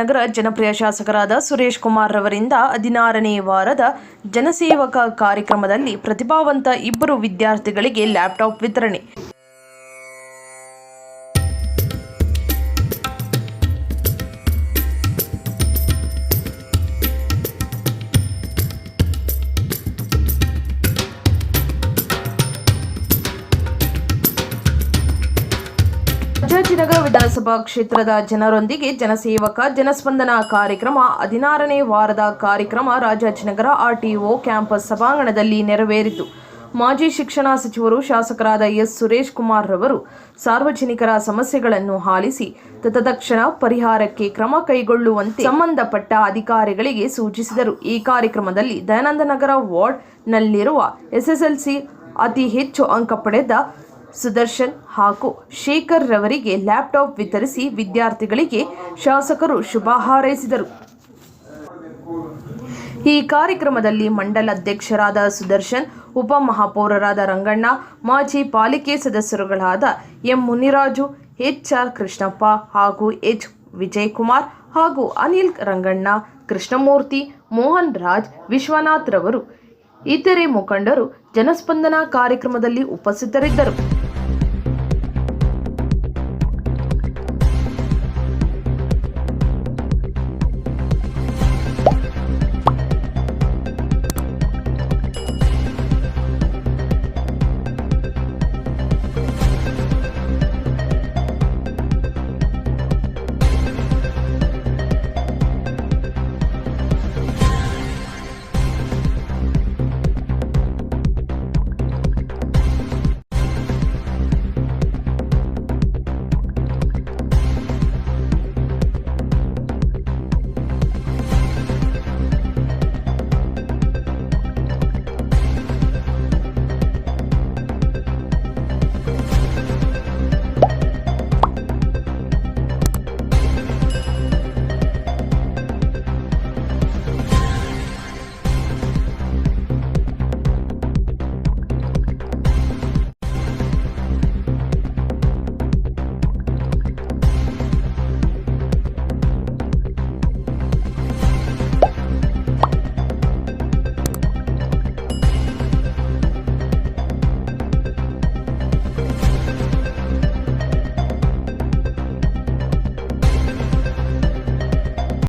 ನಗರ ಜನಪ್ರಿಯ ಶಾಸಕರಾದ ಸುರೇಶ್ ಕುಮಾರ್ ರವರಿಂದ ಹದಿನಾರನೇ ವಾರದ ಜನಸೇವಕ ಕಾರ್ಯಕ್ರಮದಲ್ಲಿ ಪ್ರತಿಭಾವಂತ ಇಬ್ಬರು ವಿದ್ಯಾರ್ಥಿಗಳಿಗೆ ಲ್ಯಾಪ್ಟಾಪ್ ವಿತರಣೆ. ರಾಜಾಜಿನಗರ ವಿಧಾನಸಭಾ ಕ್ಷೇತ್ರದ ಜನರೊಂದಿಗೆ ಜನಸೇವಕ, ಜನಸ್ಪಂದನ ಕಾರ್ಯಕ್ರಮ, ಹದಿನಾರನೇ ವಾರದ ಕಾರ್ಯಕ್ರಮ ರಾಜಾಜಿನಗರ ಆರ್ಟಿಒ ಕ್ಯಾಂಪಸ್ ಸಭಾಂಗಣದಲ್ಲಿ ನೆರವೇರಿತು. ಮಾಜಿ ಶಿಕ್ಷಣ ಸಚಿವರು ಶಾಸಕರಾದ ಎಸ್. ಸುರೇಶ್ ಕುಮಾರ್ ರವರು ಸಾರ್ವಜನಿಕರ ಸಮಸ್ಯೆಗಳನ್ನು ಆಲಿಸಿ ತತ್ಕ್ಷಣ ಪರಿಹಾರಕ್ಕೆ ಕ್ರಮ ಕೈಗೊಳ್ಳುವಂತೆ ಸಂಬಂಧಪಟ್ಟ ಅಧಿಕಾರಿಗಳಿಗೆ ಸೂಚಿಸಿದರು. ಈ ಕಾರ್ಯಕ್ರಮದಲ್ಲಿ ದಯಾನಂದನಗರ ವಾರ್ಡ್ನಲ್ಲಿರುವ ಎಸ್ಎಸ್ಎಲ್ಸಿ ಅತಿ ಹೆಚ್ಚು ಅಂಕ ಪಡೆದ ಸುದರ್ಶನ್ ಹಾಗೂ ಶೇಖರ್ ರವರಿಗೆ ಲ್ಯಾಪ್ಟಾಪ್ ವಿತರಿಸಿ ವಿದ್ಯಾರ್ಥಿಗಳಿಗೆ ಶಾಸಕರು ಶುಭ ಹಾರೈಸಿದರು. ಈ ಕಾರ್ಯಕ್ರಮದಲ್ಲಿ ಮಂಡಲ ಅಧ್ಯಕ್ಷರಾದ ಸುದರ್ಶನ್, ಉಪಮಹಾಪೌರರಾದ ರಂಗಣ್ಣ, ಮಾಜಿ ಪಾಲಿಕೆ ಸದಸ್ಯರುಗಳಾದ M Muniraju H R Krishnappa ಹಾಗೂ ಎಚ್ ವಿಜಯಕುಮಾರ್ ಹಾಗೂ ಅನಿಲ್ ರಂಗಣ್ಣ, ಕೃಷ್ಣಮೂರ್ತಿ, ಮೋಹನ್ ರಾಜ್, ವಿಶ್ವನಾಥ್ ರವರು ಇತರೆ ಮುಖಂಡರು ಜನಸ್ಪಂದನ ಕಾರ್ಯಕ್ರಮದಲ್ಲಿ ಉಪಸ್ಥಿತರಿದ್ದರು.